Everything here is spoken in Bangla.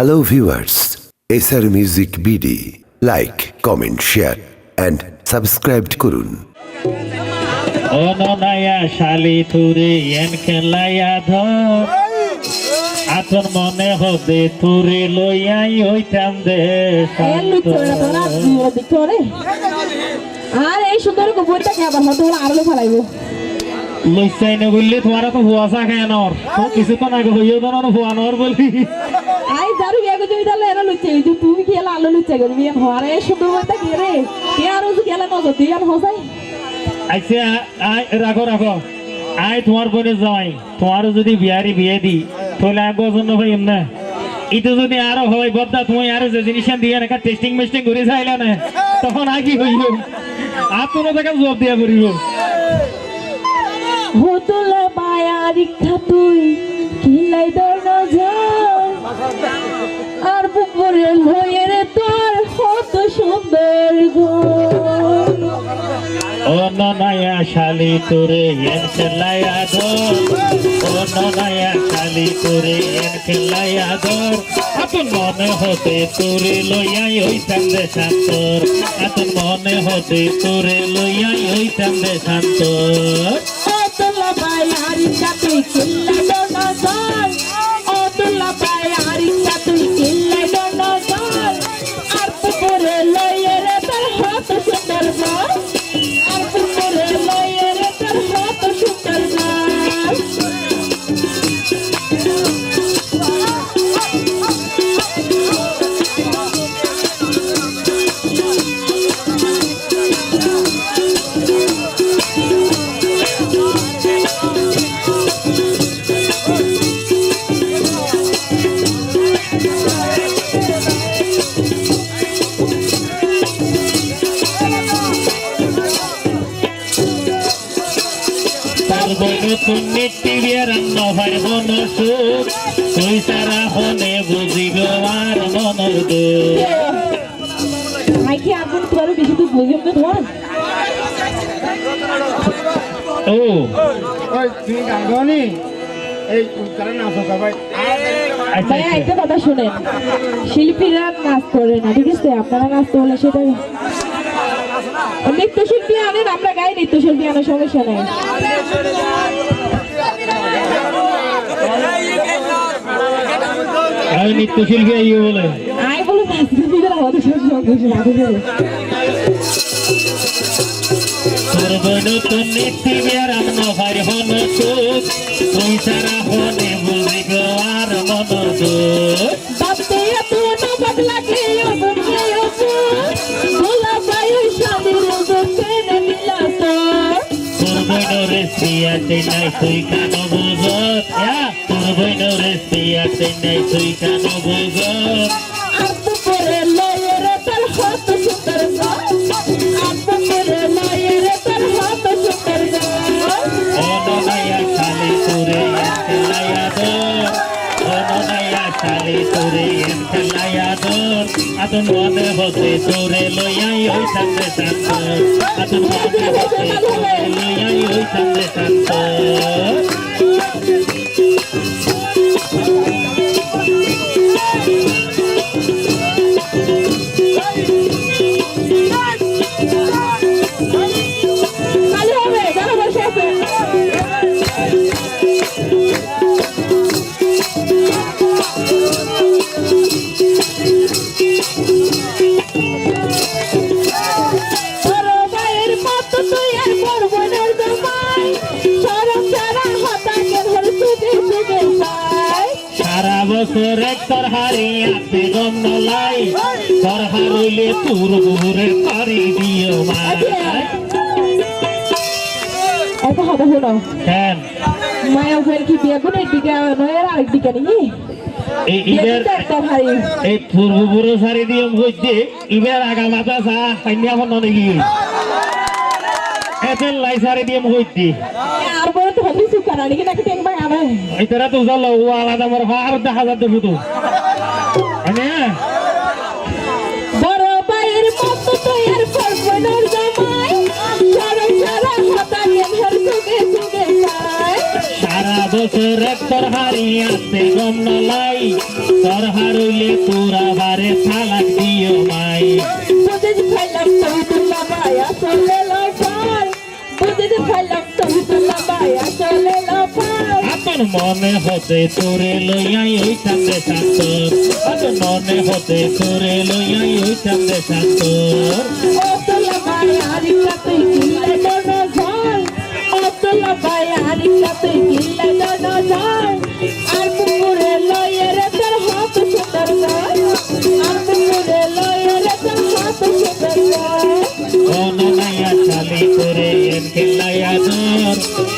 Hello viewers, SR Music BD. Like, comment, share and subscribe করুন। অননায়া শালি তুরে এন খেলাইয়া ধর। আপন মনে হবে তুরে লইয়াই হইতাম দে আর এই সুন্দর গোবরটাকে আবার হয়তো ওরা আরও ফেলাইবো। লইসাই না বললে তোমার তো হুয়াশা খায় নর তো কিছু তো না হইও তো না হুয়া নর বলি। আই যারু বিয়া গজমি দালে এরা এই যে তুমি কি এলা আলো লুচে গজমি এন হরে সুন্দর গোবরটা কি রে কে আর ওই গেলে নজর আর হসাই আচ্ছা আই রাখো রাখো আই তোমার বোনের জামাই তোমার যদি বিয়ারি বিয়ে দি তাহলে এক বছর ভাই না? ইটো যদি আরও হয় বদ্দা তুমি আরও যে জিনিস দিয়ে একটা টেস্টিং মেস্টিং করে চাইলে না? তখন আর কি হইব আপনার তাকে জবাব দিয়া করিব হতুলে মায়ার ইচ্ছা তুই দর নজর আর বুকুরের ভয়ের তোর কত সুন্দর ও ননায়া শালি তোরে এন খেলাইয়া ধর। ও ননায়া শালি তোরে এন খেলাইয়া ধর। আপন মনে হতে তোরে লইয়াই হইতাম দে শান্তর। আপন মনে হতে তোরে লইয়াই হইতাম দে শান্তর। বইন তুমি টিভিয়ার নভার মন সুখ তুই সারা হনে বুঝিব আর মনর দুঃখ আইকে আগুন তোমার বেশি তো বুঝিম তো তোমার ও। ওই তুমি গান গাওনি এই তারা নাচ সবাই। আচ্ছা আচ্ছা। একটা কথা শুনেন। শিল্পীরা নাচ করে না ঠিক আছে? আপনারা নাচ করলে সেটা নৃত্যশিল্পী আনেন আমরা গাই নৃত্যশিল্পী আনার সমস্যা নাই আমি নৃত্যশিল্পী আইয়ে বলে। আই বলো নাচবিদের আমাদের সঙ্গে সংঘর্ষ বইন রেসি আছে নাই তুই কান বুঝ তোর বইন রেসি আছে নাই তুই কান আতন মনে হতে তোরে লইয়াই হইতাম সামনে শান্ত। আতন মনে হতে তোরে লইয়াই হইতাম সামনে শান্ত। সারা বছর এক তোর হারি আছে গম নলাই তোর বুহুরে পারি দিও মাই এত হবে হলো। কেন? মায়া ফের কি বিয়ে করে দিকে নয়ের আরেক দিকে নাকি? এই বিয়ে ইবের কিন্তু একটা ভাই। এই পূর্ব পুরো সারি দিয়ে হইতে ইবের আগা মাথা সা সৈন্য বন্ধ নাকি? এতেন লাই সারি দিয়ে আর তো হলি টেং ভাই আবে এটারা তো জাল ও আলাদা মোর আর দেখা যাচ্ছে শুধু হ্যাঁ বড় ভাইয়ের মতো তুই আর বড় বোনের জামাই সরম সারা হতাকে ধর সুখে সুখে পাই সারা বছর বছর এক তোর হারি গম নলাই তোর হারুলে তোরা বারে থালাক লফাই মনে হতে তোরে লইয়াই ওই সামনে শান্তর আপন মনে হতে তোরে লইয়াই ওই সামনে শান্তর ও দুলা হারিকা তুই কিল্লে দোনো ঝাল ও দুলা হারিকা তুই কিল্লে দোনো ঝাল আর পুকুরে লয়ে রে তোর হাত গায় আর পুকুরে লয়ে রে তোর হাত গায় কোন নাইয়া শালি করে এন খেলাইয়া দর